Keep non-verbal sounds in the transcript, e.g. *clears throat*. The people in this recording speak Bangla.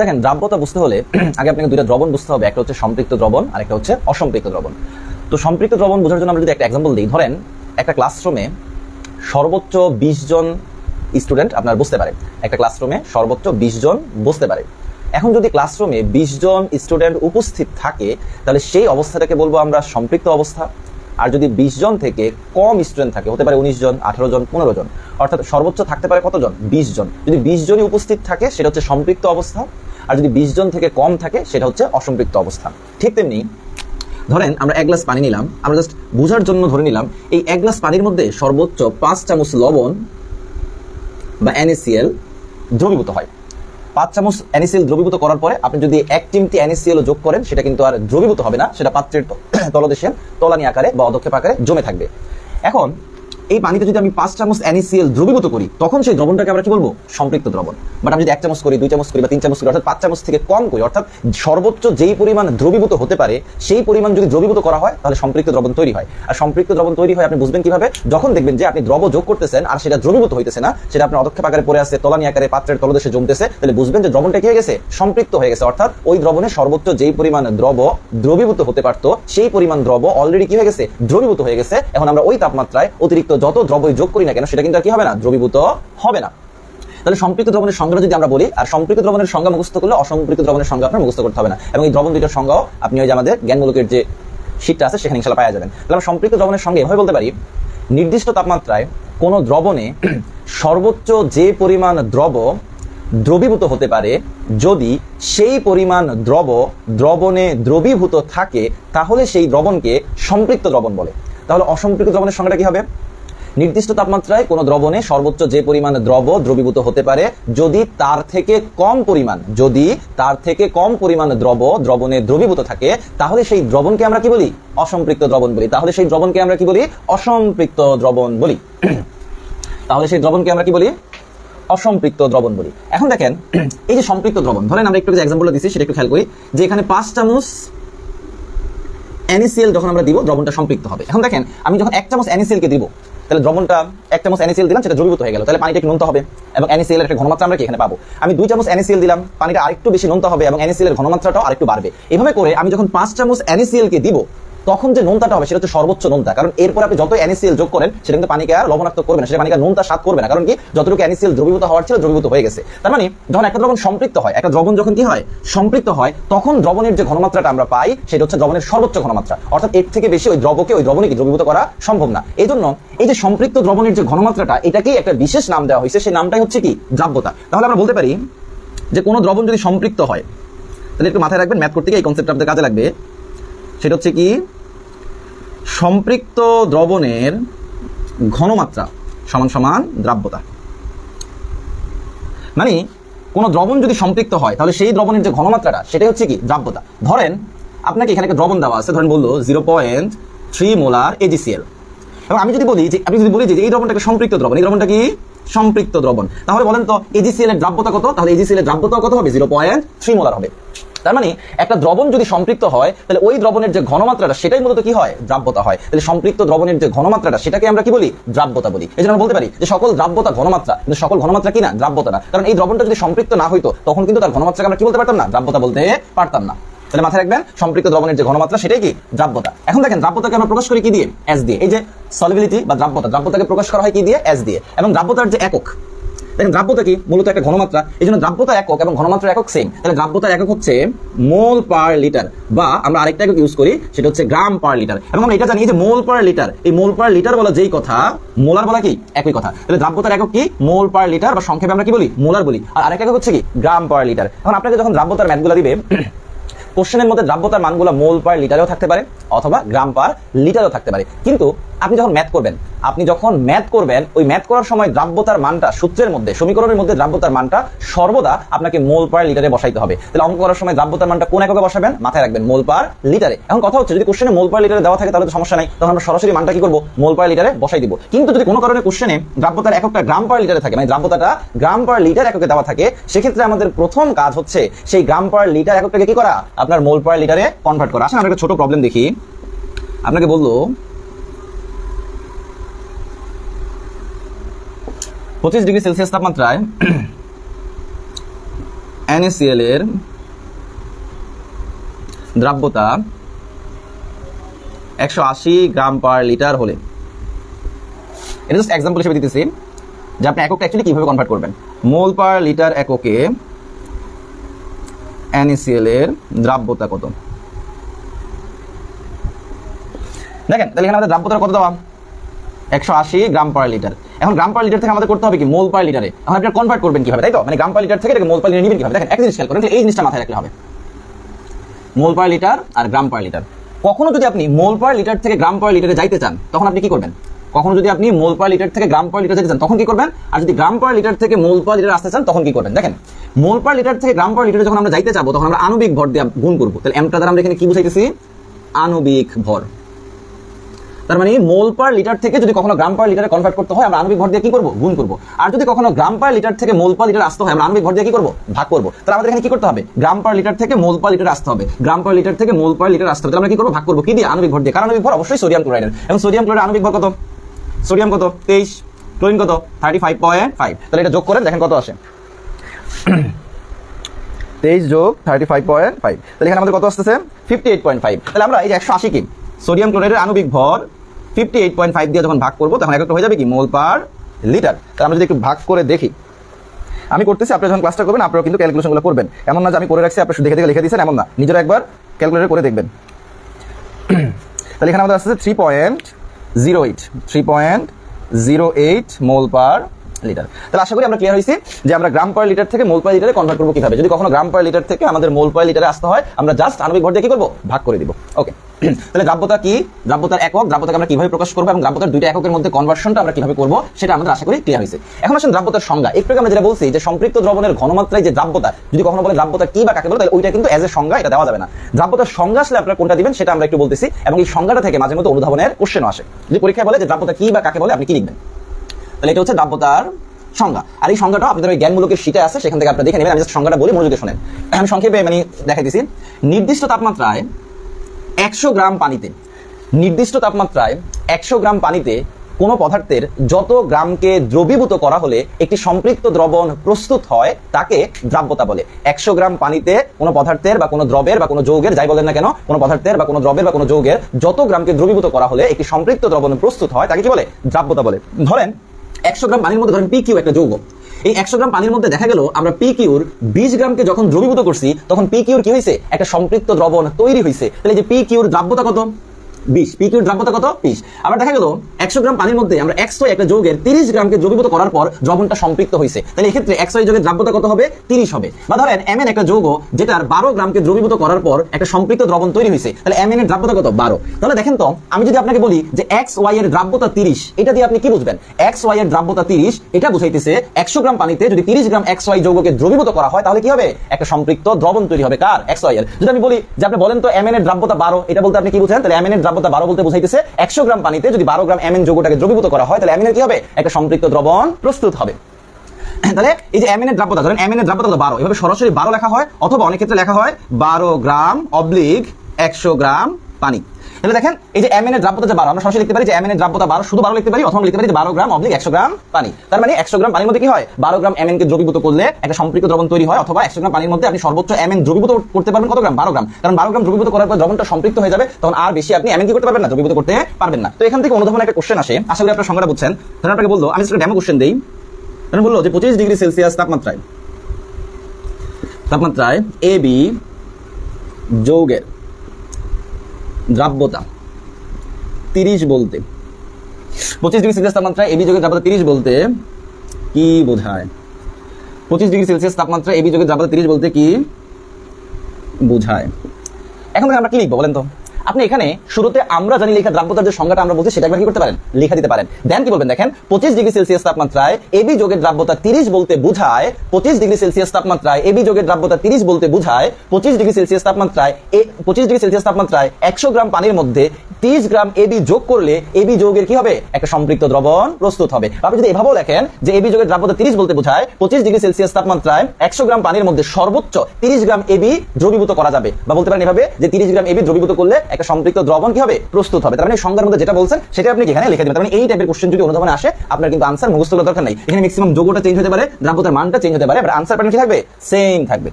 দেখেন, দ্রাব্যতা বুঝতে হলে *clears throat* আগে আপনাকে দুইটা দ্রবণ বুঝতে হবে। একটা হচ্ছে সম্পৃক্ত দ্রবণ, আর একটা হচ্ছে অসম্পৃক্ত দ্রবণ। তো সম্পৃক্ত দ্রবণ বোঝার জন্য আমরা যদি একটা এক্সাম্পল দিই, ধরেন একটা ক্লাসরুমে সর্বোচ্চ বিশ জন স্টুডেন্ট আপনার বুঝতে পারে। একটা ক্লাসরুমে সর্বোচ্চ বিশ জন বুঝতে পারে। এখন যদি ক্লাসরুমে বিশ জন স্টুডেন্ট উপস্থিত থাকে, তাহলে সেই অবস্থাটাকে বলব আমরা সম্পৃক্ত অবস্থা। আর যদি বিশ জন থেকে কম স্টুডেন্ট থাকে, হতে পারে উনিশ জন, আঠারো জন, পনেরো জন, অর্থাৎ সর্বোচ্চ থাকতে পারে কতজন বিশ জন। যদি বিশ জনই উপস্থিত থাকে, সেটা হচ্ছে সম্পৃক্ত অবস্থা। আর যদি বিশ জন থেকে কম থাকে, সেটা হচ্ছে অসম্পৃক্ত অবস্থা ঠিক তেমনি, ধরেন আমরা এক গ্লাস পানি নিলাম, আমরা জাস্ট বোঝার জন্য ধরে নিলাম, এই এক গ্লাস পানির মধ্যে সর্বোচ্চ পাঁচ চামচ লবণ বা NaCl দ্রবীভূত হয়। পাঁচ চামচ NaCl দ্রবীভূত করার পরে আপনি যদি এক চিমটি NaCl যোগ করেন, সেটা কিন্তু আর দ্রবীভূত হবে না, সেটা পাত্রের তলদেশে তলানি আকারে বা অদক্ষেপ আকারে জমে থাকবে। এখন এই পানিতে যদি আমি পাঁচ চামচ NaCl দ্রবীভূত করি, তখন সেই দ্রবণটাকে আমরা কি বলব? সম্পৃক্ত দ্রবণ। বাট আমি যদি এক চামচ করি, দুই চামচ করি বা তিন চামচ করি, অর্থাৎ পাঁচ চামচ থেকে কম করি, অর্থাৎ সর্বোচ্চ যেই পরিমাণ দ্রবীভূত হতে পারে, সেই পরিমাণ যদি দ্রবীভূত করা হয়, তাহলে সম্পৃক্ত দ্রবণ তৈরি হয়। আর সম্পৃক্ত দ্রবণ তৈরি হয়, আপনি বুঝবেন কীভাবে? যখন দেখবেন যে আপনি দ্রব যোগ করতেছেন, আর সেটা দ্রবীভূত হইতেছে না, সেটা আপনার অদক্ষেপ আকারে পড়ে আছে, তলানি আকারে, পাত্রের তলদেশে জমতেছে, তাহলে বুঝবেন যে দ্রবণটা কি হয়ে গেছে? সম্পৃক্ত হয়ে গেছে। অর্থাৎ ওই দ্রবণে সর্বোচ্চ যেই পরিমাণ দ্রব দ্রবীভূত হতে পারতো, সেই পরিমাণ দ্রব অলরেডি কি হয়ে গেছে? দ্রবীভূত হয়ে গেছে। এখন আমরা ওই তাপমাত্রায় অতিরিক্ত যত দ্রবই যোগ করি না কেন, সেটা কিন্তু আর কি হবে না? দ্রবীভূত হবে না। তাহলে সম্পৃক্ত দ্রবণের সংজ্ঞা যদি আমরা বলি, আর সম্পৃক্ত দ্রবণের সংজ্ঞা মুখস্থ করলে অসম্পৃক্ত দ্রবণের সংজ্ঞা আপনার মুখস্থ করতে হবে না। এবং এই দ্রবণ দুইটার সংজ্ঞাও আপনি ওই যে আমাদের জ্ঞানমূলকের যে শীটটা আছে, সেখানে ইনশাল্লাহ পাওয়া যাবেন। তাহলে আমরা সম্পৃক্ত দ্রবণের সঙ্গে এভাবে বলতে পারি, নির্দিষ্ট তাপমাত্রায় কোনো দ্রবণে সর্বোচ্চ যে পরিমাণ দ্রব দ্রবীভূত হতে পারে, যদি সেই পরিমাণ দ্রব দ্রবণে দ্রবীভূত থাকে, তাহলে সেই দ্রবণকে সম্পৃক্ত দ্রবণ বলে। তাহলে অসম্পৃক্ত দ্রবণের সংজ্ঞাটা কি হবে? নির্দিষ্ট তাপমাত্রায় কোনো দ্রবণে সর্বোচ্চ যে পরিমাণ দ্রব দ্রবীভূত হতে পারে, যদি তার থেকে কম পরিমাণ, যদি তার থেকে কম পরিমাণ দ্রব দ্রবণে দ্রবীভূত থাকে, তাহলে সেই দ্রবণকে আমরা কি বলি? অসম্পৃক্ত দ্রবণ বলি। তাহলে সেই দ্রবণকে আমরা কি বলি? অসম্পৃক্ত দ্রবণ বলি। *clears throat* তাহলে সেই দ্রবণকে আমরা কি বলি? অসম্পৃক্ত দ্রবণ বলি। এখন দেখেন, *clears throat* এই যে সম্পৃক্ত দ্রবণ, ধরেন আমরা একটু যে এক্সাম্পলটা দিচ্ছি সেটা একটু খেয়াল করি, যে এখানে পাঁচ চামচ NaCl যখন আমরা দিব, দ্রবণটা সম্পৃক্ত হবে। এখন দেখেন, আমি যখন এক চামচ NaCl কে দিব তাহলে দ্রবণটা এক চামচ এনএসিএল দিলাম, সেটা দ্রবীভূত হয়ে গেল। তাহলে পানিটা একটু নুনতে হবে এবং এনএসিএল একটা ঘনমাত্রা আমরা কি এখানে পাবো? আমি দুই চামচ এনএসিএল দিলাম, পানিটা আরেকটু বেশি নুনতে হবে এবং এনএসিএল এর ঘনমাত্রাটাও আরেকটু বাড়বে। এভাবে করে আমি যখন পাঁচ চামচ এনএসিএল কে দিব তখন যে নোনতাটা হবে সেটা হচ্ছে সর্বোচ্চ নোনতা। কারণ এরপর আপনি যত NaCl যোগ করেন, সেটা কিন্তু পানিকে আর লবণাক্ত করবে না, সেটা পানিকে নোনতা স্বাদ করবে না। কারণ কি? যতটুকু NaCl দ্রবীভূত হওয়ার ছিল, দ্রবীভূত হয়ে গেছে। তার মানে যখন একটা দ্রবণ সম্পৃক্ত হয়, একটা দ্রবণ যখন কি হয়? সম্পৃক্ত হয়, তখন দ্রবণের যে ঘনমাত্রাটা আমরা পাই, সেটা হচ্ছে দ্রবণের সর্বোচ্চ ঘনমাত্রা। অর্থাৎ এর থেকে বেশি ওই দ্রবকে, ওই দ্রবণে কি দ্রবীভূত করা সম্ভব না। এই জন্য এই যে সম্পৃক্ত দ্রবণের যে ঘনমাত্রাটা, এটাকেই একটা বিশেষ নাম দেওয়া হয়েছে। সেই নামটাই হচ্ছে কি? দ্রাব্যতা। তাহলে আমরা বলতে পারি যে কোনো দ্রবণ যদি সম্পৃক্ত হয়, তাহলে একটু মাথায় রাখবেন ম্যাথ করতে গিয়ে এই কনসেপ্ট আপনাদের কাজে লাগবে। সেটা হচ্ছে কি? সম্পৃক্ত দ্রবণের ঘনমাত্রা সমান সমান দ্রাব্যতা। মানে কোনো দ্রবণ যদি সম্পৃক্ত হয়, তাহলে সেই দ্রবণের যে ঘনমাত্রাটা, সেটাই হচ্ছে কি? দ্রাব্যতা। ধরেন আপনাকে এখানে একটা দ্রবণ দেওয়া আছে, ধরেন বলল zero point three molar AgCl এবং আমি যদি বলি যে, আমি যদি বলি যে এই দ্রবণটা একটা সম্পৃক্ত দ্রবণ, এই দ্রবণটা কি? সম্পৃক্ত দ্রবণ। তাহলে বলেন তো এজিসিএল এর দ্রাব্যতা কত? তাহলে এজিসিএল এর দ্রাব্যতা কত হবে? জিরো পয়েন্ট থ্রি মোলার হবে। তার মানে একটা দ্রবণ যদি সম্পৃক্ত হয়, তাহলে ওই দ্রবণের যে ঘনমাত্রাটা, সেটাই মূলত কি হয়? দ্রাব্যতা হয়। তাহলে সম্পৃক্ত দ্রবণের যে ঘনমাত্রাটা, সেটাকে আমরা কি বলি? দ্রাব্যতা বলি। এই জন্য বলতে পারি যে সকল দ্রাব্যতা ঘনমাত্রা, কিন্তু সকল ঘনমাত্রা কি না? দ্রাব্যতা না। কারণ এই দ্রবণটা যদি সম্পৃক্ত না হইতো, তখন কিন্তু তার ঘনমাত্রাকে আমরা কি বলতে পারতাম না? দ্রাব্যতা বলতে পারতাম না। তাহলে মাথায় রাখবেন, সম্পৃক্ত দ্রবণের যে ঘনমাত্রা, সেটাই কি? দ্রাব্যতা। এখন দেখেন, দ্রাব্যতাকে আমরা প্রকাশ করি কি দিয়ে? এস দিয়ে। এই যে সলিবিলিটি বা দ্রাব্যতা, দ্রাব্যতাকে প্রকাশ করা হয় কি দিয়ে? এস দিয়ে। এবং দ্রাব্যতার যে একক দেখেন দ্রাব্যতা কি? মূলত একটা ঘনমাত্রা। এই জন্য দ্রাব্যতা একক এবং ঘনমাত্রা একক সেম তাহলে দ্রাব্যতার একক হচ্ছে মোল পার লিটার বা আমরা আরেকটা একক ইউজ করি, সেটা হচ্ছে গ্রাম পার লিটার। এবং আমরা এটা জানি যে মোল পার লিটার। এই মোল পার লিটার বলা যেই কথা, মোলার বলা কি? একই কথা। তাহলে দ্রাব্যতার একক কি? মোল পার লিটার বা সংক্ষেপে আমরা কি বলি? মোলার বলি। আর আরেক একক হচ্ছে কি? Gram per litre. এখন আপনাকে যখন দ্রাব্যতার ম্যাথগুলো দিবে *clears throat* কোশ্চেনের মধ্যে দ্রাব্যতার মানগুলো মোল পার লিটারেও থাকতে পারে অথবা গ্রাম পার লিটারেও থাকতে পারে। কিন্তু আপনি যখন ম্যাথ করবেন, আপনি যখন ম্যাথ করবেন, ওই ম্যাথ করার সময় দ্রাব্যতার মানটা সূত্রের মধ্যে, সমীকরণের মধ্যে দ্রাব্যতার মানটা সর্বদা আপনাকে মোল পার লিটারে বসাইতে হবে। তাহলে অঙ্ক করার সময় দ্রাব্যতার মানটা কোন এককে বসাবেন? মাথায় রাখবেন, মোল পার লিটারে এখন কথা হচ্ছে, যদি কোশ্চেনে মোল পার লিটারে দেওয়া থাকে, তাহলে তো সমস্যা নাই। তখন আমরা সরাসরি মানটা কি করব? মোল পার লিটারে বসাই দিব। কিন্তু যদি কোনো কারণে কোশ্চেনে দ্রাব্যতার এককটা গ্রাম পার লিটারে থাকে মানে দ্রাব্যতাটা গ্রাম পার লিটার এককে দেওয়া থাকে, সেক্ষেত্রে আমাদের প্রথম কাজ হচ্ছে, সেই গ্রাম পার লিটার এককটাকে কি করা? আপনার মোল পার লিটারে কনভার্ট করা। আসলে আমরা একটা ছোট প্রবলেম দেখি। আপনাকে বলল পঁচিশ ডিগ্রি সেলসিয়াস তাপমাত্রায় NaCl এর দ্রাব্যতা একশো আশি গ্রাম পার লিটার হলে। এটা জাস্ট এক্সাম্পল হিসেবে দিতেছি, যে আপনি এককটা অ্যাকচুয়ালি কীভাবে কনভার্ট করবেন। মোল পার লিটার এককে NaCl এর দ্রাব্যতা কত? দেখেন, তাহলে এখানে আমাদের দ্রাব্যতা কত দেওয়া? একশো আশি গ্রাম পার লিটার। এখন গ্রাম পার লিটার থেকে আমাদের করতে হবে কি মোল পার লিটারে এখন আপনি কনভার্ট করবেন কীভাবে তাই তো মানে গ্রাম পার লিটার থেকে এটাকে মোল পার লিটার নিবেন কীভাবে দেখেন এক জিনিস খেয়াল করেন এই জিনিসটা মাথায় রাখলে হবে মোল পার লিটার আর গ্রাম পার লিটার কখনো যদি আপনি মোল পার লিটার থেকে গ্রাম পার লিটারে যাইতে চান তখন আপনি কি করবেন কখনো যদি আপনি মোল পার লিটার থেকে গ্রাম পার লিটার যেতে চান তখন কি করবেন আর যদি গ্রাম পার লিটার থেকে মোল পার লিটার আসতে চান তখন কি করবেন দেখেন মোল পার লিটার থেকে গ্রাম পার লিটারে যখন আমরা যাইতে চাবো তখন আমরা আণবিক ভর দিয়ে গুণ করব তাহলে এমটা দ্বারা আমরা এখানে কি বুঝাইতেছি আণবিক ভর তার মানে মোল পার লিটার থেকে যদি কখনো গ্রাম পার লিটারে কনভার্ট করতে হয়, আমরা আণবিক ভর দিয়ে কি করব? গুণ করব। আর যদি কখনো গ্রাম পার লিটার থেকে মোল পার লিটার আসতে হয়, আমরা আণবিক ভর দিয়ে কি করব? ভাগ করব। তাহলে আমাদের এখানে কি করতে হবে? গ্রাম পার লিটার থেকে মোল পার লিটার আসতে হবে। গ্রাম পার লিটার থেকে মোল পার লিটার আসতে হবে। আমরা কি করব? ভাগ করব। কি দিয়ে? আণবিক ভর দিয়ে। কারণ ভর অবশ্যই সোডিয়াম ক্লোরাইডের এবং সোডিয়াম ক্লোরাইড আণবিক ভর কত? সোডিয়াম কত? তেইশ। ক্লোরিন কত? থার্টি ফাইভ পয়েন্ট ফাইভ তাহলে এটা যোগ করেন, দেখেন কত আসে। তেইশ যোগ থার্টি ফাইভ পয়েন্ট ফাইভ তাহলে এখানে আমাদের কত আসতেছে? ফিফটি এইট পয়েন্ট ফাইভ তাহলে আমরা এই যে একশো আশি কি? সোডিয়াম ক্লোরাইডের আণবিক ভর ফিফটি এইট পয়েন্ট ফাইভ দিয়ে যখন ভাগ করব, তখন একটা হয়ে যাবে কি? Mole per litre. তাহলে আমরা যদি একটু ভাগ করে দেখি। আমি করতেছি আপনি যখন ক্লাসটা করবেন আপনারা কিন্তু ক্যালকুলেশনগুলো করবেন। এমন না যে আমি করে রাখছি আপনি দেখে দেখে লিখে দিয়েছেন, এমন না। নিজেরা একবার ক্যালকুলেটর করে দেখবেন। *clears throat* তাহলে এখানে আমাদের আসছে three point zero eight three point zero eight mole per litre. তাহলে আশা করি আমরা ক্লিয়ার হয়েছি যে আমরা গ্রাম পার লিটার থেকে মোল পার লিটারে কনভার্ট করব কীভাবে। যদি কখনো গ্রাম পার লিটার থেকে আমাদের মোল পার লিটারে আসতে হয়, আমরা জাস্ট আণবিক ভর দিয়ে কি করব? ভাগ করে দিব। ওকে *clears throat* তাহলে দ্রাব্যতা কি? দ্রাব্যতার একক, দ্রাব্যতাকে আমরা কীভাবে প্রকাশ করব এবং দ্রাব্যতার দুইটা এককের মধ্যে কনভার্সনটা আমরা কীভাবে করব, সেটা আমাদের আশা করি ক্লিয়ার হয়েছে। এখন আসেন দ্রাব্যতার সংজ্ঞা। একটু আমরা যেটা বলছি যে সম্পৃক্ত দ্রবণের ঘনমাত্রায় যে দ্রাব্যতা, যদি কখনো বলে দ্রাব্যতা কি বা কাকে বলে, তাহলে ওইটা কিন্তু এজ এ সংজ্ঞা, এটা দেওয়া যাবে না। দ্রাব্যতার সংজ্ঞা আসলে আপনারা কোনটা দিবেন, সেটা আমরা একটু বলতেছি এবং এই সংজ্ঞাটা থেকে মাঝে মধ্যে অনুধাবনের কোশ্চেনও আসে। যদি পরীক্ষায় বলে যে দ্রাব্যতা কি বা কাকে বলে, আপনি কি লিখবেন? তাহলে এটা হচ্ছে দ্রাব্যতার সংজ্ঞা। আর এই সংজ্ঞাটা আপনাদের ওই জ্ঞানমূলকের শীতে আছে, সেখান থেকে আপনারা দেখে নেবেন। আমি সংজ্ঞাটা বলি, মনোযোগে শোনেন। আমি *clears throat* সংক্ষেপে মানে দিছি। নির্দিষ্ট তাপমাত্রায় একশো গ্রাম পানিতে, নির্দিষ্ট তাপমাত্রায় একশো গ্রাম পানিতে কোনো পদার্থের যত গ্রামকে দ্রবীভূত করা হলে একটি সম্পৃক্ত দ্রবণ প্রস্তুত হয় তাকে দ্রাব্যতা বলে। একশো গ্রাম পানিতে কোনো পদার্থের বা কোনো দ্রবের বা কোনো যৌগের, যাই বলেন না কেন, কোনো পদার্থের বা কোনো দ্রবের বা কোনো যৌগের যত গ্রামকে দ্রবীভূত করা হলে একটি সম্পৃক্ত দ্রবণ প্রস্তুত হয় তাকে কি বলে? দ্রাব্যতা বলে। ধরেন, একশো গ্রাম পানির মধ্যে ধরেন পি কিউ একটা যৌগ। এই একশো গ্রাম পানির মধ্যে দেখা গেল আমরা পি কিউর বিশ গ্রামকে যখন দ্রবীভূত করছি, তখন পি কিউর কি হয়েছে একটা সম্পৃক্ত দ্রবণ তৈরি হয়েছে তাহলে যে পি কিউর দ্রাব্যতা কত? বিশ। পি কিউর দ্রাব্যতা কত? বিশ। আবার দেখা গেল, একশো গ্রাম পানির মধ্যে আমরা একশো একটা যৌগের তিরিশ গ্রামকে দ্রবীভূত করার পর দ্রবণটা সম্পৃক্ত হয়েছে তাহলে এক্ষেত্রে একশো যৌগের দ্রাব্যতা কত হবে? তিরিশ হবে। বা ধরেন এম এন একটা যৌগ যেটার বারো গ্রামকে দ্রবীভূত করার পর একটা সম্পৃক্ত দ্রবণ তৈরি হয়েছে তাহলে এম এন এর দ্রাব্যতা কত? বারো। তাহলে দেখেন তো, আমি যদি আপনাকে বলি যে এক্স ওয়াই এর দ্রাব্যতা তিরিশ, এটা দিয়ে আপনি কি বুঝবেন? এক্স ওয়াই এর দ্রাব্যতা তিরিশ, এটা বুঝাইতেছে একশো গ্রাম পানিতে যদি তিরিশ গ্রাম এক্স ওয়াই যৌগকে দ্রবীভূত করা হয়, তাহলে কি হবে? একটা সম্পৃক্ত দ্রবণ তৈরি হবে। কার? এক্স ওয়াই এর। যদি আমি বলি যে আপনি বলেন তো এম এন এর দ্রাব্যতা বারো, এটা বলতে আপনি কি বুঝেন? তাহলে এম এন এর দ্রাব্যতা বারো বলতে বুঝাইতেছে, একশো গ্রাম পানিতে যদি বারো গ্রাম এমএন যৌগটাকে দ্রবীভূত করা হয়, তাহলে এমএন কি হবে? একটা সম্পৃক্ত দ্রবণ প্রস্তুত হবে। *clears throat* তাহলে এই যে এর দ্রাব্যতা, ধরেন এমএন দ্রাব্যতা হলো বারো। এভাবে সরাসরি বারো লেখা হয়, অথবা অনেক ক্ষেত্রে লেখা হয়, বারো গ্রাম অবলিক একশো গ্রাম পানি। তাহলে দেখেন, এই যে এমএন এর দ্রাব্যতা যে বারো, আমরা সরাসরি লিখতে পারি যে এমএন এর দ্রাব্যতা বারো, শুধু বারো লিখতে পারি, অথবা লিখতে পারি যে বারো গ্রাম অবলিগ একশো গ্রাম পানি। তার মানে একশো গ্রাম পানির মধ্যে কি হয়? বারো গ্রাম এমএন কে দ্রবীভূত করলে একটা সম্পৃক্ত দ্রবণ তৈরি হয়, অথবা একশো গ্রাম পানির মধ্যে আপনি সর্বোচ্চ এমএন দ্রবীভূত করতে পারবেন কত গ্রাম? বারো গ্রাম। কারণ বারো গ্রাম দ্রবীভূত করার পর দ্রবণটা সম্পৃক্ত হয়ে যাবে, তখন আর বেশি আপনি এমএন কি করতে পারবেন না, দ্রবীভূত করতে পারবেন না। তো এখান থেকে অনুধাবন একটা কোশ্চেন আসে। আশা করি আপনার সংজ্ঞাটা বুঝছেন। ধরেন আপনাকে বলল, আমি একটা ডেমো কোশ্চেন দিই। ধরেন বলল যে পঁচিশ ডিগ্রি সেলসিয়াস তাপমাত্রায় তাপমাত্রায় এ বি যৌগের দ্রাব্যতা। তিরিশ বলতে। পঁচিশ ডিগ্রি সেলসিয়াস তাপমাত্রা এবি যোগের দ্রাব্যতা তিরিশ বলতে কি বোঝায়? পঁচিশ ডিগ্রি সেলসিয়াস তাপমাত্রা এবি যোগের দ্রাব্যতা তিরিশ বলতে কি বোঝায়? এখন আমরা কি লিখব বলেন তো? আপনি এখানে শুরুতে আমরা জানি লেখা দ্রাব্যতার যে সংজ্ঞাটা আমরা বলছি, সেটা একবার কি করতে পারেন? লেখা দিতে পারেন। দেন কি বলবেন দেখেন? পঁচিশ ডিগ্রি সেলসিয়াস তাপমাত্রায় এবি যোগের দ্রাব্যতা তিরিশ বলতে বুঝায়, পঁচিশ ডিগ্রি সেলসিয়াস তাপমাত্রায় এবি যোগের দ্রাব্যতা তিরিশ বলতে বুঝায়, পঁচিশ ডিগ্রি সেলসিয়াস তাপমাত্রায় পঁচিশ ডিগ্রি সেলসিয়াস তাপমাত্রায় একশো গ্রাম পানির মধ্যে তিরিশ গ্রাম এবি যোগ করলে এবি যোগের কি হবে? একটা সম্পৃক্ত দ্রবণ প্রস্তুত হবে। আপনি যদি এভাবেও লেখেন যে এবি যোগের দ্রাব্যতা তিরিশ বলতে বোঝায়, পঁচিশ ডিগ্রি সেলসিয়াস তাপমাত্রায় একশো গ্রাম পানির মধ্যে সর্বোচ্চ তিরিশ গ্রাম এবি দ্রবীভূত করা যাবে। বা বলতে পারেন এভাবে যে তিরিশ গ্রাম এবি দ্রবীভূত করলে একটা সম্পৃক্ত দ্রবণ কি হবে প্রস্তুত হবে? তার মানে সংজ্ঞার মধ্যে যেটা বলছেন, সেটা আপনি এখানে লিখে দেবেন। তার মানে এই টাইপের কোশ্চেন যদি অনুধাবনে আসে, আপনার কিন্তু আনসার মুখস্থ দরকার নাই। এখানে ম্যাক্সিমাম যোগটা চেঞ্জ হতে পারে, দ্রাব্যতার মানটা চেঞ্জ হতে পারে আনসার প্যাটার্ন কি থাকবে? সেম থাকবে।